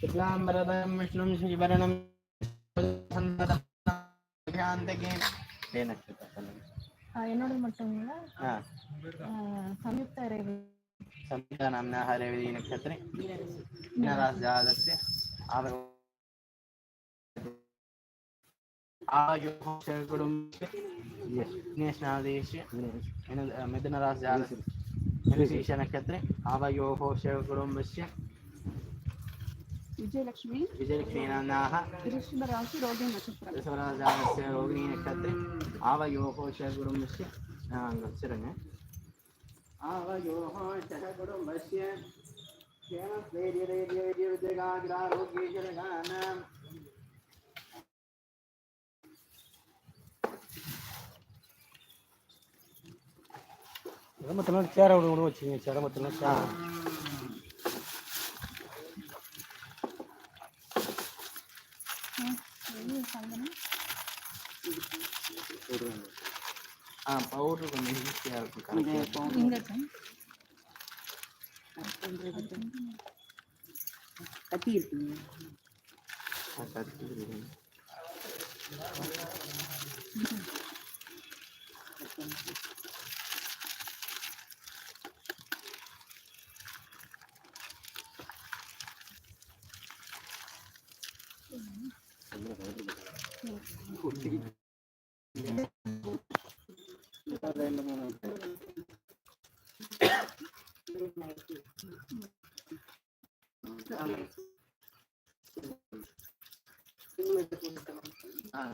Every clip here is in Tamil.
शुक्लाम्बरधरं विष्णुं श्रीवरणं சாந்தகே நட்சத்திரம் என்னோட மட்டுங்களா नाम्ना हरवेदी नक्षत्रे जातस्य मिथुनराशि नक्षत्रे आवयोः शवकुटुम्बस्य विजयलक्ष्मी विजयलक्ष्मी नाम्नाः वृषभराशि रोगिणी नक्षत्रं वृषभराशि रोगिणी नक्षत्रे आवयोः शवकुटुम्बस्य गच्छरन् आवयोः कुटुम्बस्य क्षेमस्थैर्यधैर्यविद्यगाग्रारोग्यजनगानाम् சிரமத்தில் சேர விட விட வச்சுங்க சிரமத்தில் சேர ஆ பவுட்ரு கொஞ்சம் ஈஸியாக இருக்கும் கரெக்டாக இருக்கும் கத்தி இருக்குங்க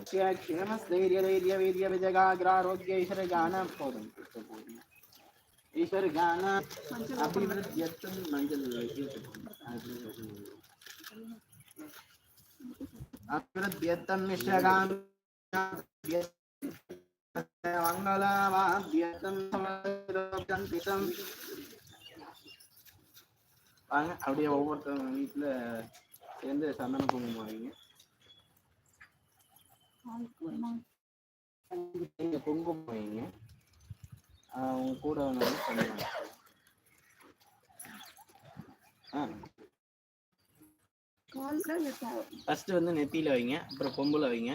ಕ್ಷಯ ಕ್ಷೇಮಸ್ಥೈರ್ಯ ಧೈರ್ಯ ವೀರ್ಯ ವಿಜಗಾಗ್ರಾರೋಗ್ಯ ಈಶ್ವರಗಾನ போதும் போதும் ஈஸ்வருக்கான அபிவிருத்தியத்தும் மஞ்சள் அபிவிருத்தியத்தம் வாங்க அப்படியே ஒவ்வொருத்தவங்க வீட்டுல சேர்ந்து சந்தன குங்குமம் வாங்க. நீங்கள் வந்து பண்ணுவாங்க ஃபர்ஸ்ட் வந்து நெத்தியில வைங்க அப்புறம் கொம்புல வைங்க.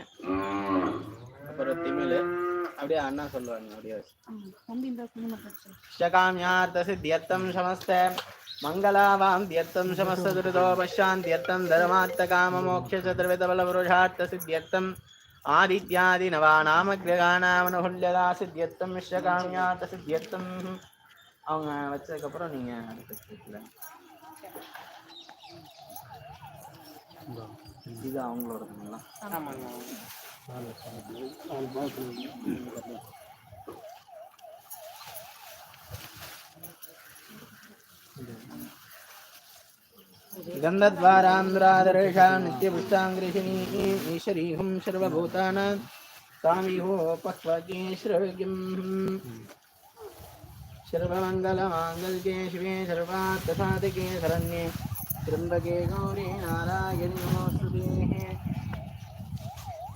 அப்புறம் திமிழ். அப்படியே அண்ணா சொல்லுவாங்க அப்படியே. தசி தியர்த்தம் சமஸ்த. மங்களாவாம் தியர்த்தம் சமஸ்த துருதோ பஷாந்தியர்த்தம் தர்மார்த்த காம மோட்ச சதுர்வேத பல புருஷார்த்த சித்தியத்தம் ஆதித்யாதினவானாமகிரகானாமனுகுல்யதா மிஸ்ரகாமியாத்த சித்தியத்தம் அவங்க வச்சதுக்கப்புறம் நீங்க அடுத்த இது அவங்களோட गन्धद्वारान्द्रादरेषा नित्यपुष्टाङ्गृहिणी ईशरीहं सर्वभूतानां तामिहोपक्वगे सर्वमङ्गलमाङ्गल्ये शिवे सर्वार्थसाधके शरण्ये त्र्यम्बके गौरी नारायणि नमोऽस्तु देः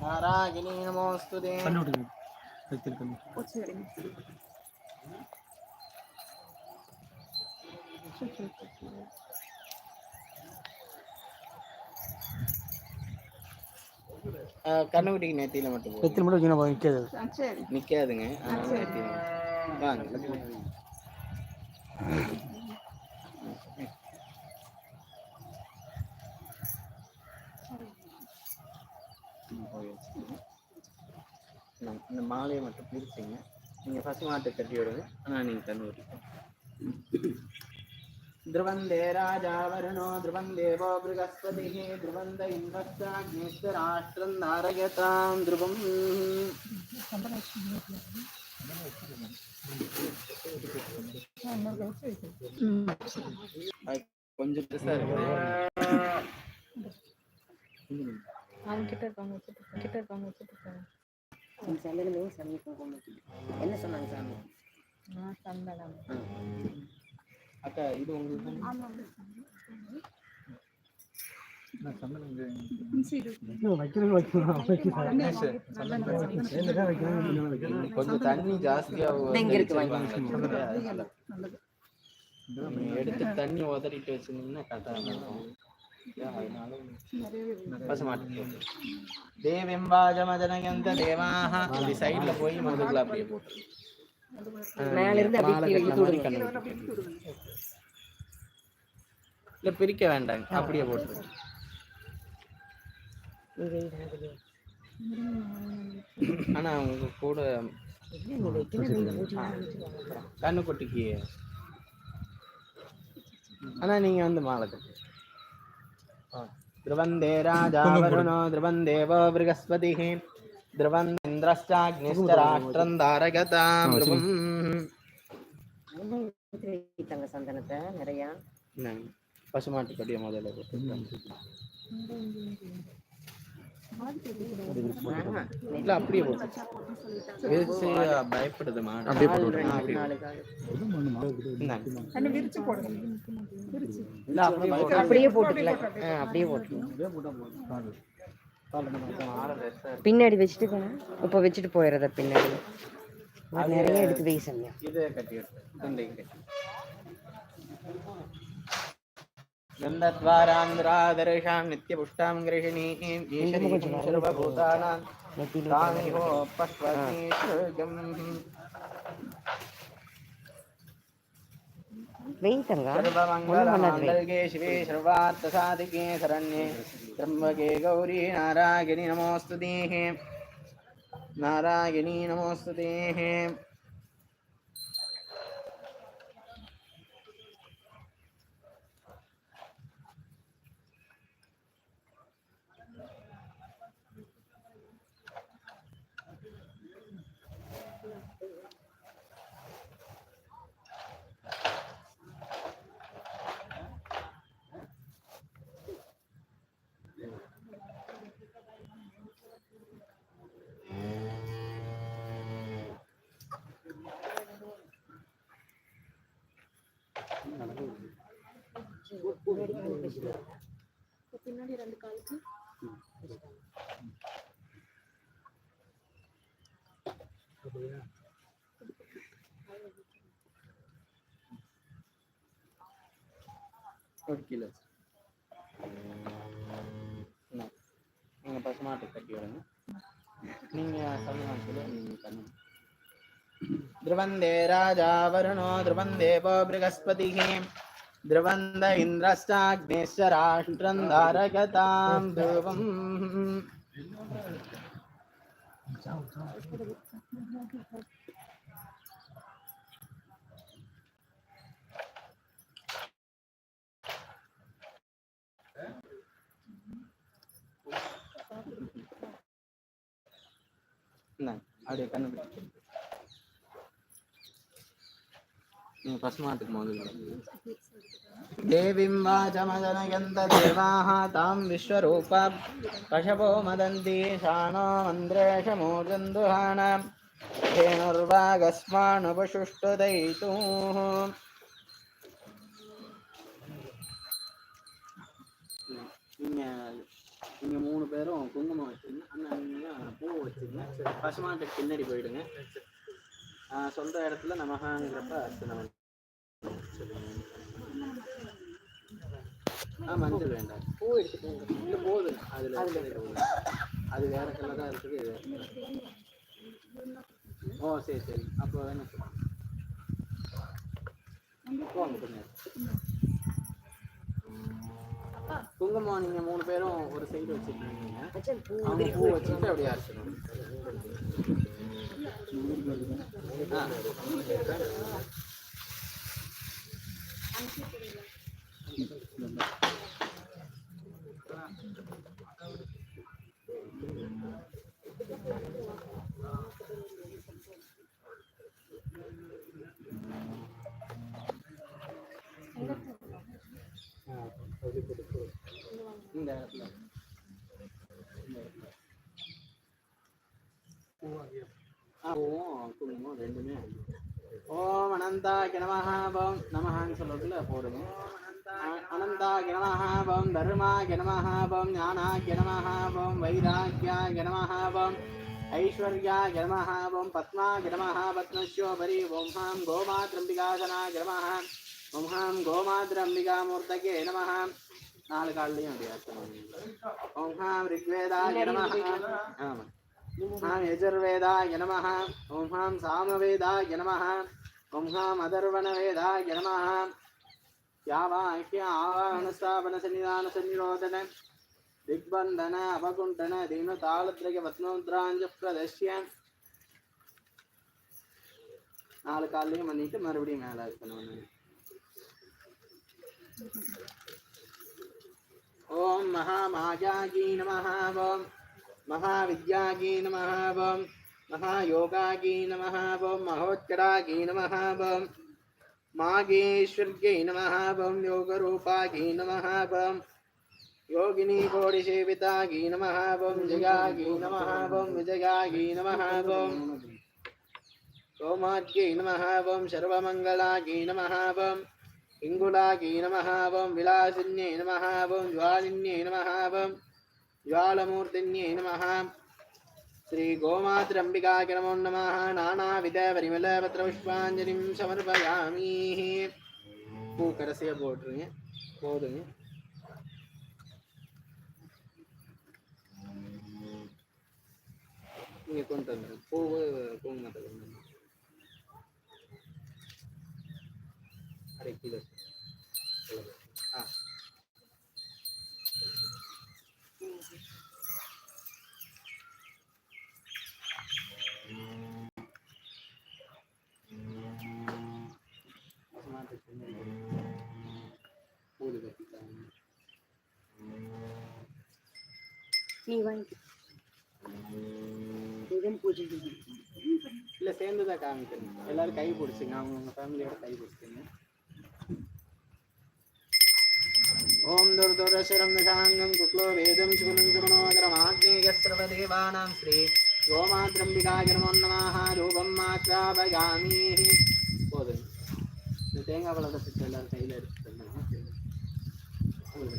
नारायणि नमोऽस्तु देः கண்ணுக்குட்டிக்கு நெத்தியில மட்டும். எத்தனை மட்டும் வச்சுக்கணும் நிற்காது நெத்தியில வாங்க இந்த- மாலையை மட்டும் பிரிச்சுங்க. நீங்க பசு மாட்டை கட்டி விடுங்க. ஆனா நீங்க கண்ணு ஊட்டிக்கோங்க ध्रुवन्दे राजा वरुणो ध्रुवं देवो बृहस्पतिः ध्रुवन्द इन्द्रश्चाग्निश्चराष्ट्रं नारयतां ध्रुवम् அது கொஞ்சம் பெருசா இருக்குது அவங்க கிட்ட இருக்காங்க வச்சுட்டு இருக்காங்க. கிட்ட இருக்காங்க வச்சுட்டு இருக்காங்க இந்த சந்தனமே சாமி குங்குமம் வைக்கணும். என்ன சொன்னாங்க சாமி நான் சந்தனம் அக்கா இது உங்களுக்கு கொஞ்சம் தண்ணி ஜாஸ்தியா எடுத்து தண்ணி உதறிட்டு வச்சிருந்தீங்கன்னா கரெக்டா இருக்கும். தேவெம்பாஜமஜனயந்த தேவாக சைடுல போய் முதுகுல அப்படியே போட்டு மேல இருந்து அப்படியே மாலை கீழே கட்டின இழுத்து மாதிரி விடுங்க. கண்ணு விட்டு. இல்ல பிரிக்க வேண்டாங்க அப்படியே போட்டு இங்க இது அதுல. ஆனா உங்க கூட என்ன நீ வைக்கணும், நீங்க பூஜை ஆரம்பிச்சிருவாங்க. கண்ணு கொட்டிக்கு ஆனா நீங்க வந்து மாலை கட்டு ध्रुवन्दे राजा वरुणो ध्रुवन्देवो बृहस्पतिः ध्रुवन्दिन्द्रश्चाग्निश्च அப்படியே பயப்படுது அப்படியே போட்டு அப்படியே போட்டுக்கலாம். அப்படியே போட்டுக்கலாம். பின்னாடி வச்சுட்டு போனா இப்ப வச்சுட்டு போயிடுறத பின்னாடி அது நிறைய எடுத்து வை சமயம் இது கட்டி விட்டு துண்டையும் கட்டி गन्धद्वारान्ध्रादर्शां नित्यपुष्टां गृहिणीं ईशनीं सर्वभूतानां तामिहो पश्वती स्वर्गम् வெய் தங்கா सर्वमङ्गलमाङ्गल्ये शिवे सर्वार्थसाधिके शरण्ये त्र्यम्बके गौरी नारायणी नमोऽस्तु देः பின்னாடி ரெண்டு காலுக்கு वंदे राजा वरुणो ध्रुवं देवो बृहस्पतिः। ध्रुवन्द इन्द्रश्चाग्निश्च राष्ट्रं धारगतां ध्रुवम्। नहीं अरे कन्वर्ट பிடிச்சு. நீங்க பசுமாட்டுக்கு முதல்ல देवीं वाचमजनयन्त देवाः तां विश्वरूपा पशवो मदन्ति शानो मन्द्रेशमूर्जन्दुहाणां धेनुर्वागस्मानुपशुष्टुदयितुः நீங்க நீங்க மூணு பேரும் குங்குமம் வச்சுருங்க அண்ணா நீங்க பூ வச்சுருங்க சரி பசுமாட்டுக்கு பின்னாடி போயிடுங்க ஆஹ் சொல்ற இடத்துல நமகாங்கிறப்ப அர்ச்சனை மஞ்சள் வேண்டாம். பூ எடுத்துக்கோங்க. இல்ல போதும். அதுல. அது வேற கலரா இருக்குது இது. ஓ சரி சரி. அப்போ என்ன போங்க பின்னாடி குங்குமம் நீங்க மூணு பேரும் ஒரு சைடு வச்சிருக்கீங்க. அவங்க பூ வச்சுட்டு அப்படியே அரைச்சிடும் இந்த இடத்துல ஆ, பூவும் குங்குமம் ரெண்டுமே ஓம் அனந்த அனந்தாய நமஹ ஓம் நமஹான்னு சொல்றதுல போடுங்க அ- அனந்தாய நமஹ ஓம் தர்மாய நமஹ ஓம் ஞானாய நமஹ ஓம் வைராக்கியாய நமஹ ஓம் ஐஸ்வர்யாய நமஹ ஓம் பத்மாய நமஹ பத்மஸ்யோபரி ஓம் ஹாம் கோமாத்ரம்பிகாசனாய நமஹ ஓம் ஹாம் கோமாத்ரம்பிகாமூர்த்தகே நமஹ. நாலு கால்லையும் அப்படியே அர்த்தம். ஓம் ஹாம் ரிக்வேதாய நமஹ. ஆமா. ஓம் ஹாம் யஜுர்வேதாய நமஹ. ஓம் ஹாம் சாமவேதாய நமஹ. ஓம் ஹாம் அதர்வணவேதாய நமஹ. යාවාංශ්‍ය ආවාහන ස්ථාපන සනිදාන සනිරෝධන දිග්බන්ධන අවකුණ්ඨන දීන තාලද්‍රක වස්නෝද්‍රාංජ ප්‍රදශ්‍යයන් நாலு காலையும் பண்ணிட்டு மறுபடியும் மேலே இது பண்ணுவோம் ஓம் மகாமாஜாகி நமஹ ஓம் மகாவித்யாகி நமஹ ஓம் மகாயோகாகி நமஹ ஓம் மகோத்கடாகி நமஹ ஓம் मागेश्वर्यै नमः वं योगरूपागी नमः वं योगिनी कोटिसेवितागी नमः वं जयागी नमः वं विजयागी नमः वं सोमाद्यै नमः वं सर्वमङ्गलागी नमः वं पिङ्गुलागी नमः वं विलासिन्यै श्रीगोमात्रम्बिकाय नमो नमः नानाविधपरिमलपत्रपुष्पाञ्जलिं समर्पयामि பூ கடைசியாக போட்டுருங்க போதுங்க நீங்கள் கொண்டு வந்துடுங்க பூவு குங்குமத்தை கொண்டு வந்து அரை கிலோ பூது கட்டிட்டாங்க. நீங்க வாங்கி. இதுவும் பூஜை இல்லை சேர்ந்து தான் காமிக்கணும். எல்லாரும் கை பிடிச்சிங்க. அவங்கவுங்க ஃபேமிலியோட கை பிடிச்சிங்க. ஓம் துர்துரசுரம் நிஷாங்கம் குக்லோ வேதம் சுகுணம் சுகுணோகரமாக்னேயஸ்ரவதேவானாம் ஸ்ரீ நமாக ரூபம் மாத்ராபயாமி போதும். இந்த தேங்காய் பழத்தை எல்லாரும் கையில் எடுத்துக்கணும் மீன்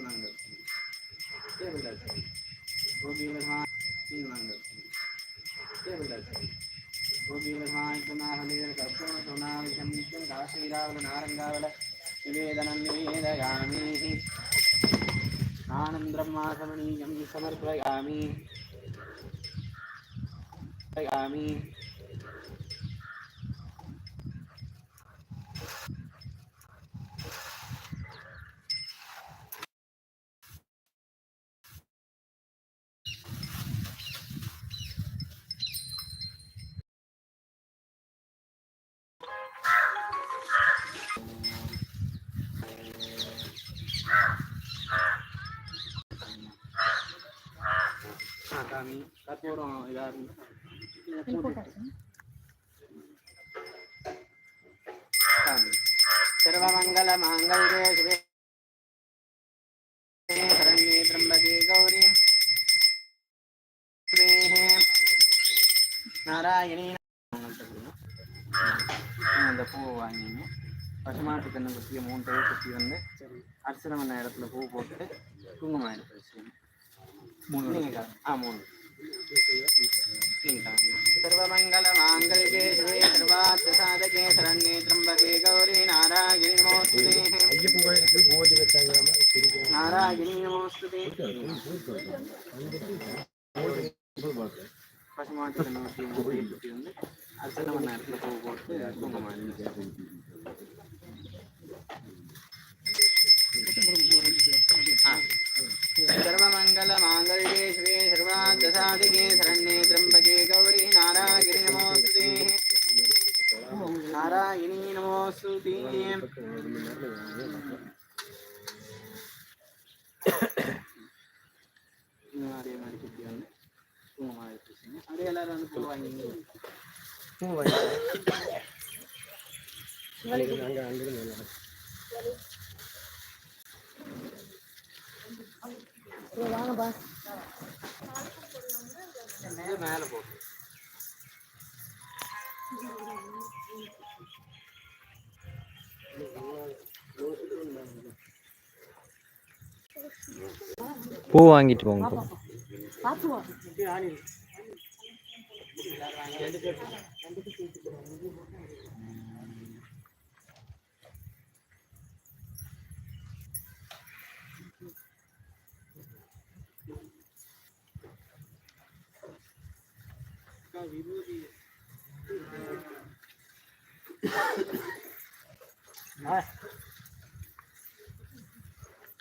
வாங்க டேபிள் டாக்டர் கோபி விதமாக மீன் வாங்க டேபிள் டாக்டர் கோபி விதமாக புனாஹலீர் கற்பூர சுனாவிஷம் நித்யம் காஷீராவல நிவேதனம் நிவேதயாமி ஆனந்தம் சமர்ப்பயாமி யாமி ஆ காமி கற்பூரம் இதாக இருந்து காமி சர்வமங்கல மாங்கல்யே சிவே. சரண்யே திரம்பகே கௌரி. நாராயணி. அந்த பூ வாங்கிங்க பசுமாட்டு கண்ணை குத்திய மூணு டைம் குத்தி வந்து அர்ச்சனை பண்ண இடத்துல பூ போட்டு குங்குமம் எடுத்து வச்சுக்கணும் மூணு ஆ மூணு. सर्वमङ्गलमाङ्गल्ये शिवे सर्वार्थसाधके शरण्ये त्र्यम्बके गौरी नारायणी नमोऽस्तुते नारायणी नमोऽस्तुते சரணாதிகே சரண பூ வாங்கிட்டு போங்க விபூதி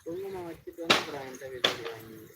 குங்குமம் வச்சுட்டு வந்து அப்புறம் என்கிட்ட விபூதி வாங்கி போட்டு.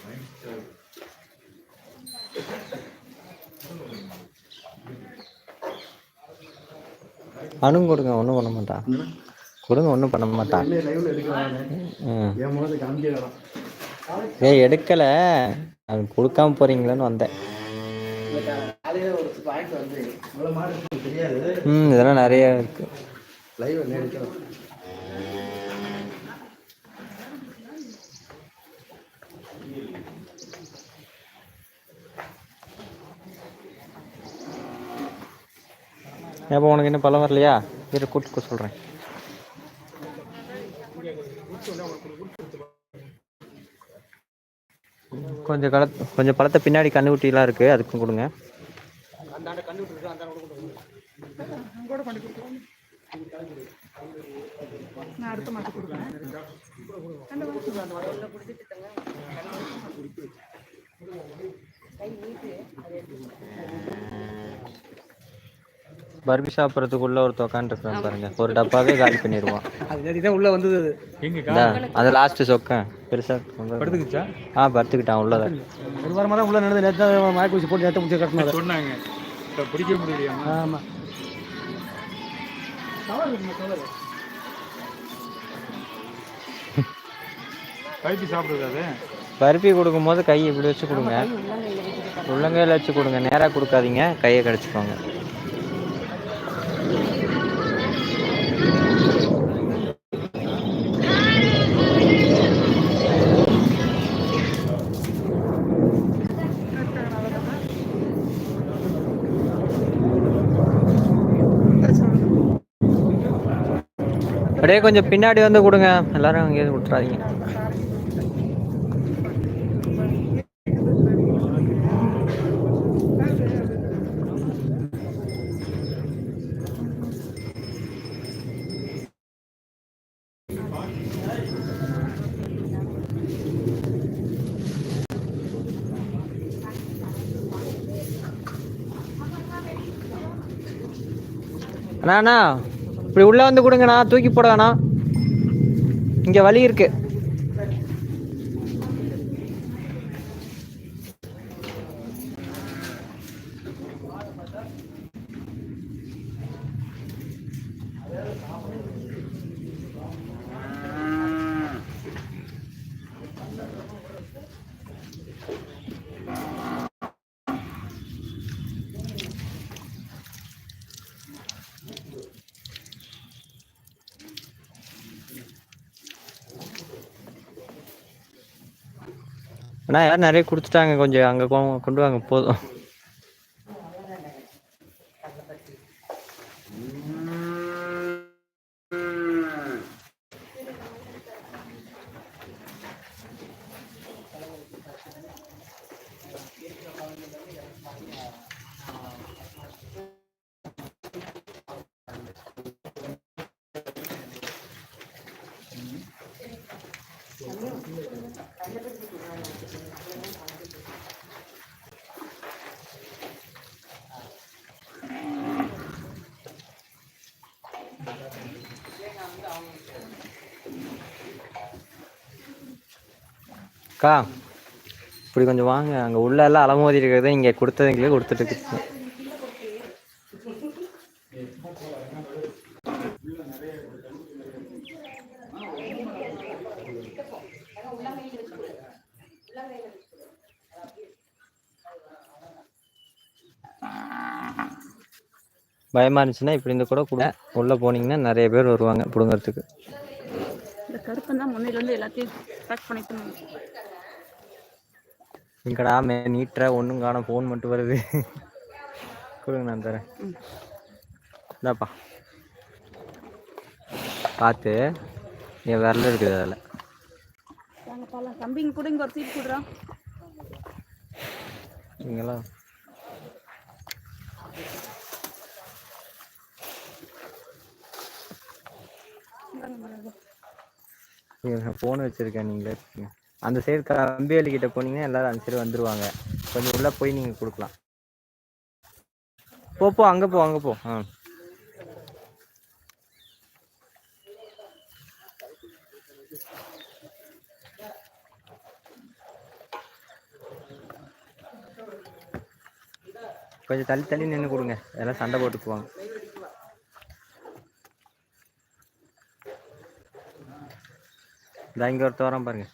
பணம் கொடுங்க ஒன்றும் பண்ண மாட்டா. கொடுங்க ஒன்றும் பண்ண மாட்டா. லைவ்ல எடுக்கிறாங்க ம். என் முகத்தை காமிக்கலாம் ஏய் எடுக்கல. அது கொடுக்காம போறீங்களேன்னு வந்தேன். ம் இதெல்லாம் நிறைய இருக்கு. ஏப்போ உனக்கு இன்னும் பழம் வரலையா? இரு கூட்டு சொல்கிறேன் கொஞ்சம் கல கொஞ்சம் பழத்தை பின்னாடி கண்ணுக்குட்டிலாம் இருக்கு அதுக்கும் கொடுங்க. பர்பி சாப்பிட்றதுக்குள்ள ஒரு உட்காந்துருக்கான் பாருங்க. ஒரு டப்பாவே காலி பண்ணிடுவான் அது உள்ள வந்தது அது. லாஸ்ட் சொக்கன் பெருசா படுத்துக்கிச்சா? ஆ படுத்துக்கிட்டான் உள்ளத. ஒரு வாரமா தான் உள்ள நடந்து நேற்று மயக்க ஊசி போட்டு நேற்று முடிச்சு கட்டணும் சொன்னாங்க. பிடிக்க முடியலையாமா ஆமா. பைப்பி சாப்பிடுறது அது? பருப்பி கொடுக்கும்போது கை இப்படி வச்சு கொடுங்க. உள்ளங்கையில் வச்சு கொடுங்க. நேராக கொடுக்காதீங்க. கையை கடிச்சுக்கோங்க. அப்படியே கொஞ்சம் பின்னாடி வந்து கொடுங்க. எல்லாரும் அங்கேயே விட்டுறாதீங்க அண்ணா அண்ணா. இப்படி உள்ள வந்து கொடுங்கண்ணா தூக்கி போட வேணாம் இங்க வழி இருக்கு. ஆனால் யாரும் நிறைய கொடுத்துட்டாங்க. கொஞ்சம் அங்கே கொண்டு வாங்க போதும். அக்கா இப்படி கொஞ்சம் வாங்க. அங்கே உள்ள எல்லாம் அலமோதி இருக்கிறத இங்கே கொடுத்ததுங்களே கொடுத்துட்டு இருக்கு. பயமா இருந்துச்சுன்னா இப்படி இருந்து கூட கூட உள்ள போனீங்கன்னா நிறைய பேர் வருவாங்க பிடுங்கறதுக்கு. இந்த கருப்பன் தான் முன்னிலிருந்து எல்லாத்தையும் பேக் பண்ணிட்டு இங்கடா மே நீட்டுற ஒன்றும் காணோம் ஃபோன் மட்டும் வருது. கொடுங்க நான் தரேன். இந்தாப்பா. பார்த்து என் விரல் இருக்குது அதில். தம்பிங்க கூட இங்கே ஒரு சீட் கொடுறான் நீங்களாம் ஃபோன் வச்சுருக்கேன் நீங்களே எடுத்துக்கங்க. அந்த சைடு கம்பிவேலி கிட்ட போனீங்கன்னா எல்லாரும் அந்த சைடு வந்துருவாங்க. கொஞ்சம் உள்ளே போய் நீங்கள் கொடுக்கலாம். போ போ அங்கே போ அங்கே போ. ஆ. கொஞ்சம் தள்ளி தள்ளி நின்று கொடுங்க. எல்லாம் சண்டை போட்டுக்குவாங்க இதா இங்கே ஒருத்த வரான் பாருங்கள்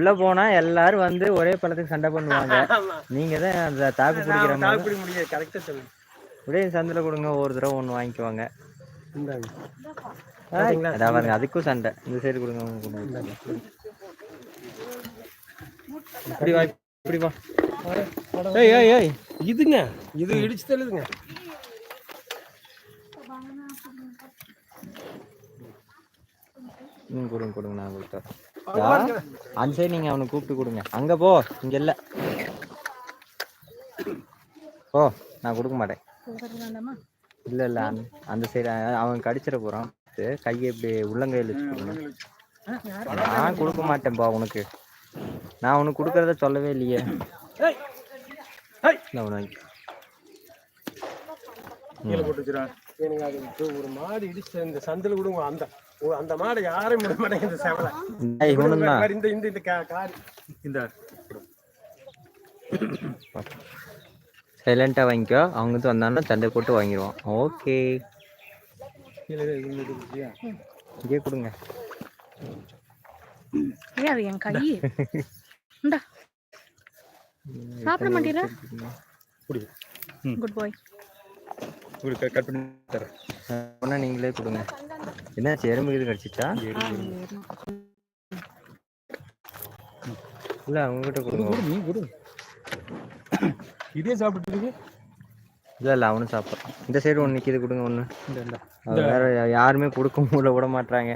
உள்ள போனா எல்லாரும் வந்து ஒரே பழத்துக்கு சண்டை பண்ணுவாங்க. நீங்க தான் அந்த தாக்கு பிடிக்கிற மாதிரி. பிடிக்க முடியாது. கரெக்டாக சொல்லு அப்படியே சந்தில கொடுங்க ஒரு தடவை ஒன்று வாங்கிக்குவாங்க. அதான் பாருங்க அதுக்கும் சண்டை. இந்த சைடு கொடுங்க. இப்படி வா இப்படி வா. ஏய் ஏய் ஏய் இதுங்க. இது இடிச்சு தள்ளுதுங்க. ம் கொடுங்க கொடுங்க நான் கொடுத்தேன் அந்த சைடு நீங்க அவனை கூப்பிட்டு கொடுங்க. அங்க போ. இங்க இல்ல. ஓ நான் கொடுக்க மாட்டேன். இல்ல இல்ல. அந்த- சைடு அவன் கடிச்சிட போறான். கையை இப்படி உள்ளங்கையில் வச்சு கொடுங்க. நான் கொடுக்க மாட்டேன்பா உனக்கு. நான் உனக்கு கொடுக்கறத சொல்லவே இல்லையே. ஒரு மாடு இடிச்சு இந்த சந்தில் விடுங்க அந்த ஓ, அந்த மாடு யாரும் விட மாட்டேங்க இந்த செவலை இவனும் தான் இந்த இந்த இந்த கார் இந்த சைலண்டா வாங்கிக்கோ. அவங்க வந்து வந்தாங்கன்னா சண்டை போட்டு வாங்கிடுவான் ஓகே? இங்கே கொடுங்க. அது என் கை. இந்தா. சாப்பிட மாட்டீரா குடி. குட் பாய் கட் பண்ணி தரேன். ஒன்றா நீங்களே கொடுங்க. என்ன எறும்பு இது கடிச்சிச்சா? இல்லை அவங்ககிட்ட கொடுங்க. கொடு நீ கொடு இதே சாப்பிட்டு இருக்கு. இல்லை இல்லை அவனும் சாப்பிட்றான் இந்த சைடு ஒன்று நிற்கிது கொடுங்க ஒன்று வேற யாருமே கொடுக்க முடியல விட மாட்றாங்க.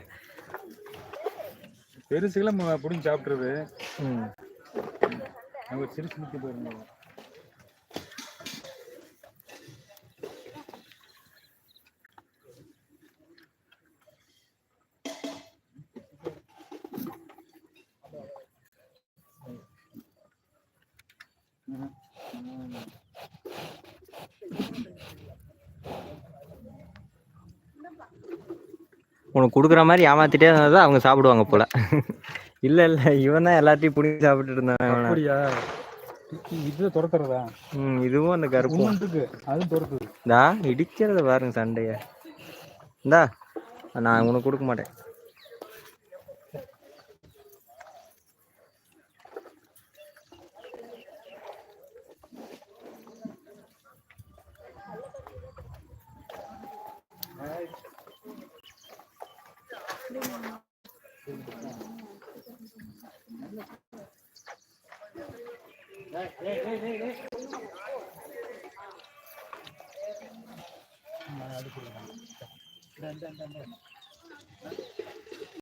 பெருசுக்கெல்லாம் ம- பிடிங்கி சாப்பிட்றது ம். நம்ம சிரிச்சு நிற்க போயிருங்க உனக்கு கொடுக்குற மாதிரி ஏமாத்திட்டே இருந்தால் தான் அவங்க சாப்பிடுவாங்க போல. இல்லை இல்லை இவன் தான் எல்லாத்தையும் பிடிச்சி சாப்பிட்டுட்டு இருந்தான். அப்படியா? இது துரத்துறதா? ம் இதுவும் அந்த கருப்பும் ஒன்றுக்கு அதுவும் துரத்துது. இந்தா இடிக்கிறத பாருங்க சண்டைய. இந்தா நான் உனக்கு கொடுக்க மாட்டேன். దండి దండి